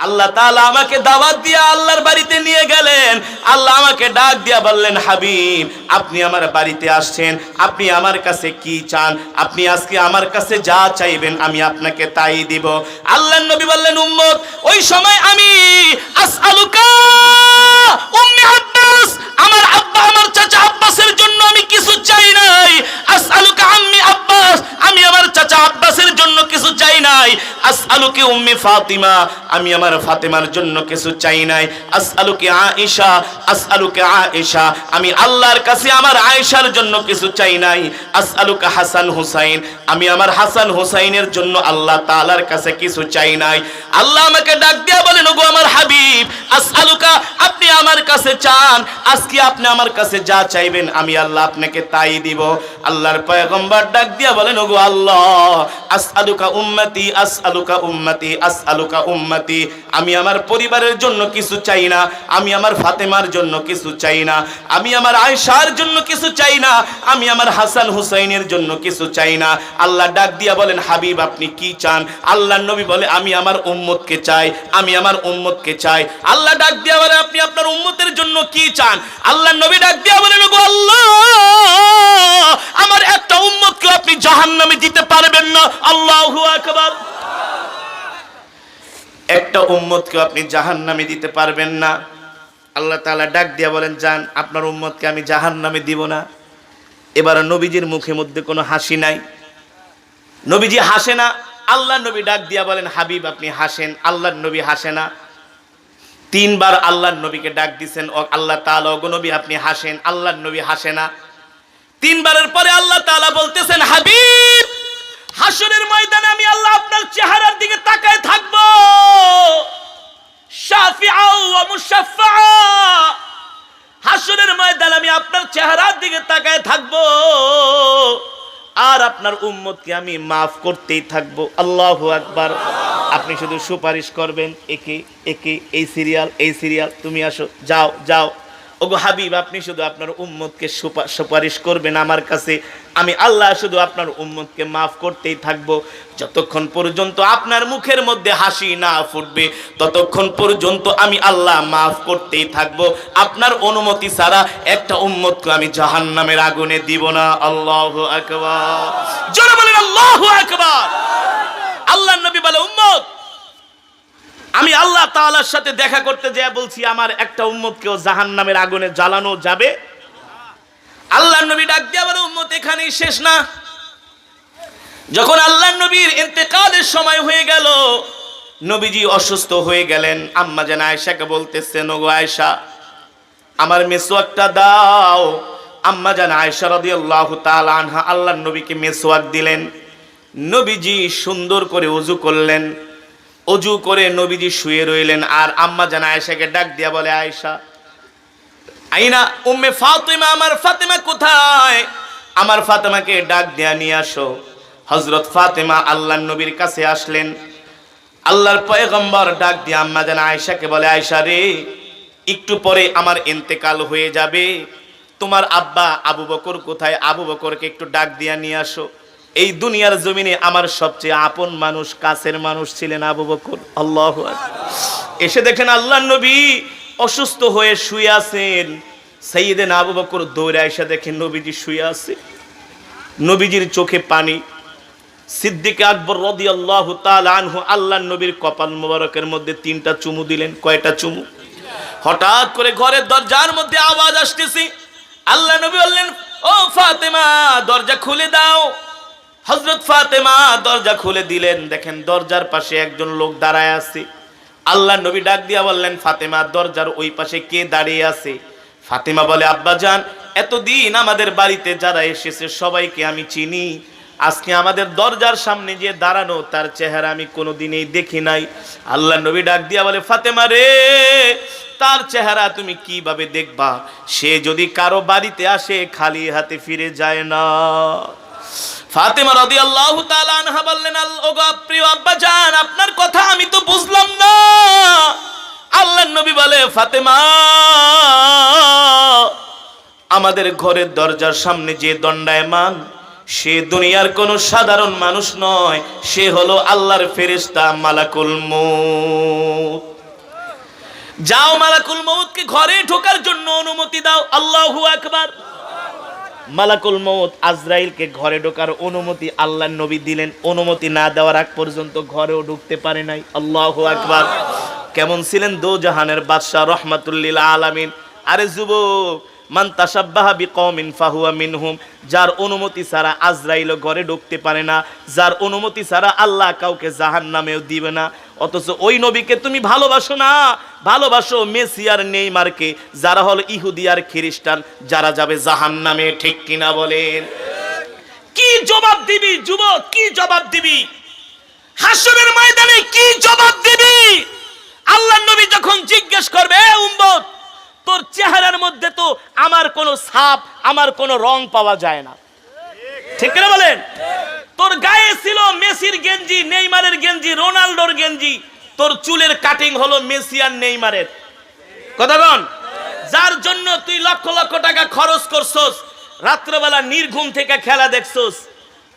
আল্লাহ তালা আমাকে দাওয়াত দিয়ে আল্লাহর বাড়িতে নিয়ে গেলেন। আল্লাহ আমাকে ডাক দিয়া বললেন, হাবিব, আপনি আমার বাড়িতে আসছেন। আপনি আমার কাছে কি চান? আপনি আজকে আমার কাছে যা চাইবেন আমি আপনাকে তাই দিব। আল্লাহ নবী বললেন, উম্মত, ওই সময় আমি আসআলুকা উম্মি আসআলুকি উম্মি ফাতিমা, আমি আমার ফাতেমার জন্য কিছু চাই নাই। আসআলুকি আয়েশা আসআলুকি আয়েশা, আমি আল্লাহর কাছে আমার আয়েশার জন্য কিছু চাই নাই। আসআলুকা হাসান হুসাইন, আমি আমার হাসান হুসাইনের জন্য আল্লাহ তাআলার কাছে কিছু চাই নাই। আল্লাহ আমাকে ডাক দিয়া বলেন, ওগো আমার হাবিব, আসআলুকা, আপনি আমার কাছে চান। আজকে আপনি আমার কাছে যা চাইবেন, আমি আল্লাহ আপনাকে তাই দিব। আল্লাহর পয়গম্বর ডাক দিয়া বলেন, ওগো আল্লাহ, আসআলুকা উম্মতি, আসআলুকা উম্মতি, আসআলুকা উম্মতি। আমি আমার পরিবারের জন্য কিছু চাই না, আমি আমার ফাতেমার জন্য কিছু চাই না, আমি আমার আয়েশার জন্য কিছু চাই না, আমি আমার হাসান হুসাইনের জন্য কিছু চাই না। আল্লাহ ডাক দিয়া বলেন, হাবিব আপনি কি চান? আল্লাহ নবী বলে, আমি আমার উম্মতকে চাই, আমি আমার উম্মতকে চাই। আল্লাহ ডাক দিয়া বলে, আপনি আপনার উম্মতের জন্য কি চান? আল্লাহ নবী ডাক দিয়া বলেন ওগো আল্লাহ, আমার একটা উম্মতকে আপনি জাহান্নামে দিতে পারবেন না। আল্লাহু আকবার। একটা উম্মতকে আপনি জাহান্নামে দিতে পারবেন না। আল্লাহ তাআলা ডাক দিয়া বলেন যান আপনার উম্মতকে আমি জাহান্নামে দিব না। এবার নবীজির মুখে মধ্যে কোনো হাসি নাই। নবীজি হাসে না আল্লাহ নবী ডাক দিয়া বলেন, হাবিব, আপনি হাসেন, আল্লাহর নবী হাসে না। তিনবার আল্লাহর নবীকে ডাক দিছেন আল্লাহ তাআলা, ওগো নবী, আপনি হাসেন, আল্লাহর নবী হাসে না। তিনবারের পরে আল্লাহ তাআলা বলতেছেন, হাবিব হাসরের ময়দানে আমি আল্লাহ আপনার চেহারার দিকে তাকায় থাকব। হাসরের আমি আপনার চেহারার দিকে তাকায় থাকব। আর আপনার উম্মতকে আমি মাফ করতেই থাকব। আল্লাহু আকবার। আপনি শুধু সুপারিশ করবেন, একে একে, এই সিরিয়াল এই সিরিয়াল, তুমি আসো, যাও যাও। ওগো হাবিব, আপনি শুধু আপনার উম্মতকে সুপা- সুপারিশ করবেন আমার কাছে। আমি আল্লাহ শুধু আপনার উম্মতকে মাফ করতেই থাকব। যতক্ষণ পর্যন্ত আপনার মুখের মধ্যে হাসি না ফুটবে, ততক্ষণ পর্যন্ত আমি আল্লাহ মাফ করতেই থাকব। আপনার অনুমতি ছাড়া একটা উম্মতকে আমি জাহান্নামের আগুনে দিব না। আল্লাহ বলেন, আল্লাহ আকবার। আল্লাহ নবী বলে, উম্মত, আমি আল্লাহ তাআলার সাথে দেখা করতে যেয়ে বলছি, আমার একটা উম্মতকেও জাহান্নামের আগুনে জ্বালানো যাবে। আল্লাহ নবী ডাক দিয়ে বলে উম্মত এখানেই শেষ না। যখন আল্লাহ নবীর ইন্তেকালের সময় হয়ে গেল, নবীজি অসুস্থ হয়ে গেলেন। আম্মা যেন আয়েশাকে বলতেছেন ওগো আয়েশা, আমার মেসোয়াকটা দাও। আম্মা জান আয়েশা রাদিয়াল্লাহু তাআলা আনহা আল্লাহর নবীকে মেসোয়াক দিলেন। নবীজি সুন্দর করে ওযু করলেন। অজু করে নবীজি শুয়ে রইলেন। আর আম্মা জান আয়েশাকে ডাক দিয়া বলে, আয়েশা আইনা, উম্মে ফাতিমা, আমার ফাতিমা কোথায়? আমার ফাতেমাকে ডাক দেয়া নিয়ে আসো। হজরত ফাতেমা আল্লাহর নবীর কাছে আসলেন। আল্লাহর পয়গম্বর ডাক দিয়ে আম্মা জান আয়েশাকে বলে, আয়েশা রে, একটু পরে আমার ইন্তেকাল হয়ে যাবে। তোমার আব্বা আবু বকর কোথায়? আবু বকরকে একটু ডাক দিয়া নিয়ে আসো। এই দুনিয়ার জমিনে আমার সবচেয়ে আপন মানুষ, কাছের মানুষ ছিলেন আবু বকর। আল্লাহ এসে দেখেন আল্লাহ নবী অসুস্থ হয়ে শুয়ে আছেন। সাইয়েদেন আবু বকর দৌড়ে এসে দেখেন, নবীজি শুয়ে আছে। নবীজির চোখে পানি। সিদ্দিক আকবর রদি আল্লাহ আনহু আল্লাহ নবীর কপাল মোবারকের মধ্যে তিনটা চুমু দিলেন। কয়টা চুমু? হঠাৎ করে ঘরের দরজার মধ্যে আওয়াজ আসতেছি। আল্লাহ নবী বললেন, ও ফাতেমা, দরজা খুলে দাও। হজরত ফাতেমা দরজা খুলে দিলেন। দেখেন দরজার পাশে একজন লোক দাঁড়ায় আছে। আল্লাহ নবী ডাক দিয়া বললেন, ফাতেমা, দরজার ওই পাশে কে দাঁড়িয়ে আছে? ফাতেমা বলে, আব্বা যান এতদিন আমাদের বাড়িতে যারা এসেছে সবাইকে আমি চিনি। আজকে আমাদের দরজার সামনে যে দাঁড়ানো, তার চেহারা আমি কোনোদিনই দেখি নাই। আল্লাহ নবী ডাক দিয়া বলে, ফাতেমা রে, তার চেহারা তুমি কীভাবে দেখবা? সে যদি কারও বাড়িতে আসে, খালি হাতে ফিরে যায় না। ফাতেমা রাদিয়াল্লাহু তাআলা আনহা বললেন, আল- ওগো প্রিয় আব্বা জান, আপনার কথা আমি তো বুঝলাম না। আল্লাহ নবী বলে, ফাতেমা, আমাদের ঘরের দরজার সামনে যে দণ্ডায়মান, সে দুনিয়ার কোনো সাধারণ মানুষ নয়, সে হলো আল্লাহর ফেরেশতা মালাকুল মউত। যাও মালাকুল মৌতকে ঘরে ঢোকার জন্য অনুমতি দাও, আল্লাহু আকবার। মালাকুল মৌত আজরাইলকে ঘরে ঢোকার অনুমতি আল্লাহ নবী দিলেন। অনুমতি না দেওয়ার আগ পর্যন্ত ঘরেও ঢুকতে পারে নাই। আল্লাহ আকবার। কেমন ছিলেন দো জাহানের বাদশাহ রহমাতুল্লিল আলামিন। আরে যুবক, মান তাসাব্বাহা বিকওমিন ফাহুয়া মিনহুম। যার অনুমতি ছাড়া আজরাইল ঘরে ঢুকতে পারে না। যার অনুমতি ছাড়া আল্লাহ কাউকে জাহান্নামেও দিবে না। অথচ ওই নবীকে তুমি ভালোবাসো না। ভালোবাসো মেসি আর নেইমারকে, যারা হল ইহুদি আর খ্রিস্টান, যারা যাবে জাহান্নামে, ঠিক কিনা বলেন? কি জবাব দিবি যুবক? কি জবাব দিবি? হাসরের ময়দানে কি জবাব দিবি? আল্লাহ নবী যখন জিজ্ঞেস করবে, "এ উম্মত, তোর চেহারার মধ্যে তো আমার কোনো ছাপ, আমার কোনো রং পাওয়া যায় না। ঠিক না বলেন? তোর গায়ে ছিল মেসির গেঞ্জি, নেইমারের গেঞ্জি, রোনাল্ডোর গেঞ্জি তোর চুলের কাটিং হলো মেসি আর নেইমারের। কতক্ষণ যার জন্য তুই লক্ষ লক্ষ টাকা খরচ করছস, রাত্রবেলা নির্ঘুম থেকে খেলা দেখছস,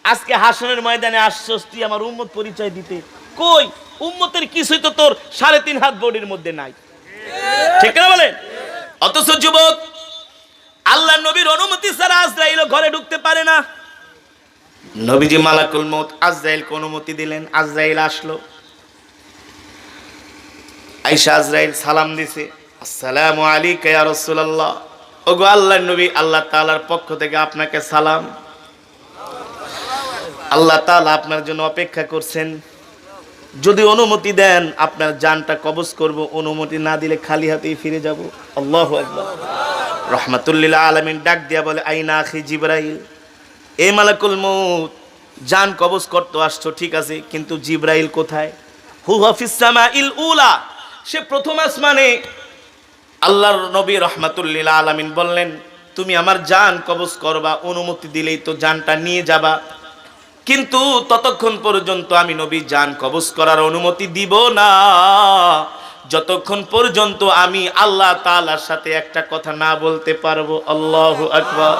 আজকে হাসনের ময়দানে আসছস, তুই আমার উম্মত পরিচয় দিতে। কই? উম্মতের কিছুই তো তোর সাড়ে তিন হাত বডির মধ্যে নাই। ঠিক না বলেন? অথচ যুবক, আল্লাহ নবীর অনুমতি ছাড়া আজরাইল ঘরে ঢুকতে পারে না। নবীজি মালাকুল মত আজরাইলকে অনুমতি দিলেন, আজরাইল আসলো। আইসা আজরাইল সালাম দিছে, আসসালামু আলাইকা ইয়া রাসূলুল্লাহ। ওগো আল্লাহর নবী, আল্লাহ তাআলার পক্ষ থেকে আপনাকে সালাম। আল্লাহ তাআলা আপনার জন্য অপেক্ষা করছেন। যদি অনুমতি দেন, আপনার জানটা কবজ করব, অনুমতি না দিলে খালি হাতেই ফিরে যাব। আল্লাহ রহমাতুল্লিল আলামিন ডাক দিয়া বলে, আইনা আখি জিবরাইল, এ মালাকুল মউত, জান কবজ করতে আসছো, ঠিক আছে, কিন্তু জিব্রাইল কোথায়? হু হাফিস সামাইল উলা। সে প্রথম আসমানে আল্লাহর নবী রহমাতুল্লিল আলামিন বললেন, তুমি আমার জান কবজ করবা, অনুমতি দিলেই তো জানটা নিয়ে যাবা। কিন্তু ততক্ষণ পর্যন্ত আমি নবী যান কবজ করার অনুমতি দিব না। যতক্ষণ পর্যন্ত আমি আল্লাহ তালার সাথে একটা কথা না বলতে পারব, আল্লাহ আকবার।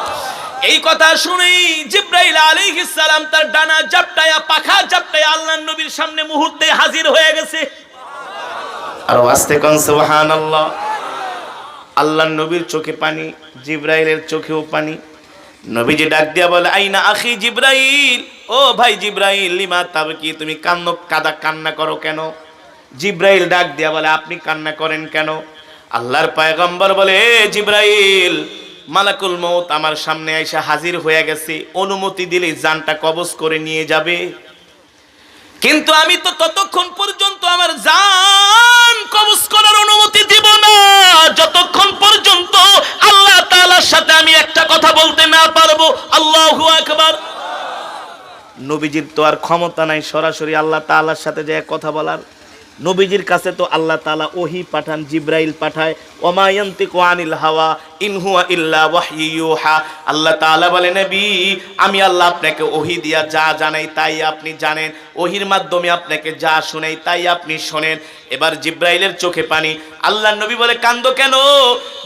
এই কথা শুনেই জিব্রাইল আলাইহিস সালাম তার ডানা জাপটায়া, পাখা জাপটায়া আল্লাহর নবীর সামনে মুহূর্তে হাজির হয়ে গেছে। আর আস্তে কোন সুবহানাল্লাহ। আল্লাহর নবীর চোখে পানি, জিব্রাইলের চোখেও পানি। নবীজি ডাক দিয়া বলে, আইনা আখি জিব্রাইল? ও ভাই জিব্রাইল, লিমা তাবকি, তুমি কান্ন কাদা কান্না করো কেন? জিব্রাইল ডাক দিয়া বলে, আপনি কান্না করেন কেন? আল্লাহর পায়গম্বর বলে, এ জিব্রাইল, মালাকুল মৌত আমার সামনে আইসা হাজির হয়ে গেছে। অনুমতি দিলে জানটা কবজ করে নিয়ে যাবে। কিন্তু আমি তো ততক্ষণ পর্যন্ত আমার নবীজির তো আর ক্ষমতা নাই, সরাসরি আল্লাহ তাআলার সাথে যে কথা বলার। নবীজির কাছে তো আল্লাহ তাআলা ওহি পাঠান, জিব্রাইল পাঠায়, ওমা ইয়ান্তিকু আনিল হাওয়া, ইন হুয়া ইল্লা ইউহা। আল্লাহ তাআলা বলে, নবী, আমি আল্লাহ আপনাকে ওহি দিয়া যা জানাই তাই আপনি জানেন। ওহির মাধ্যমে আপনাকে যা শুনাই তাই আপনি শোনেন। এবার জিব্রাইলের চোখে পানি। আল্লাহ নবী বলে, কান্দো কেন?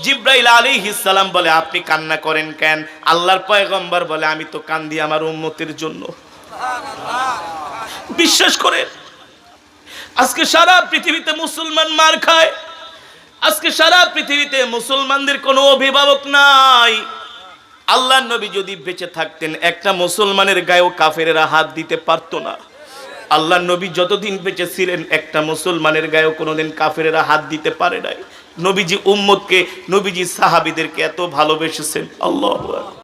জিব্রাইল আলাইহিস সালাম বলে, আপনি কান্না করেন কেন? আল্লাহর পয়গম্বর বলে, আমি তো কান্দি আমার উম্মতের জন্য। বিশ্বাস করেন আজকে সারা পৃথিবীতে মুসলমান মার খায়। আজকে সারা পৃথিবীতে মুসলমানদের কোনো অভিভাবক নাই। আল্লাহ নবী যদি বেঁচে থাকতেন, একটা মুসলমানের গায়েও কাফেরেরা হাত দিতে পারতো না। আল্লাহ নবী যতদিন বেঁচে ছিলেন, একটা মুসলমানের গায়েও কোনোদিন কাফেরেরা হাত দিতে পারে নাই। নবীজি উম্মদকে নবীজি সাহাবিদেরকে এত ভালোবেসেছেন। আল্লাহ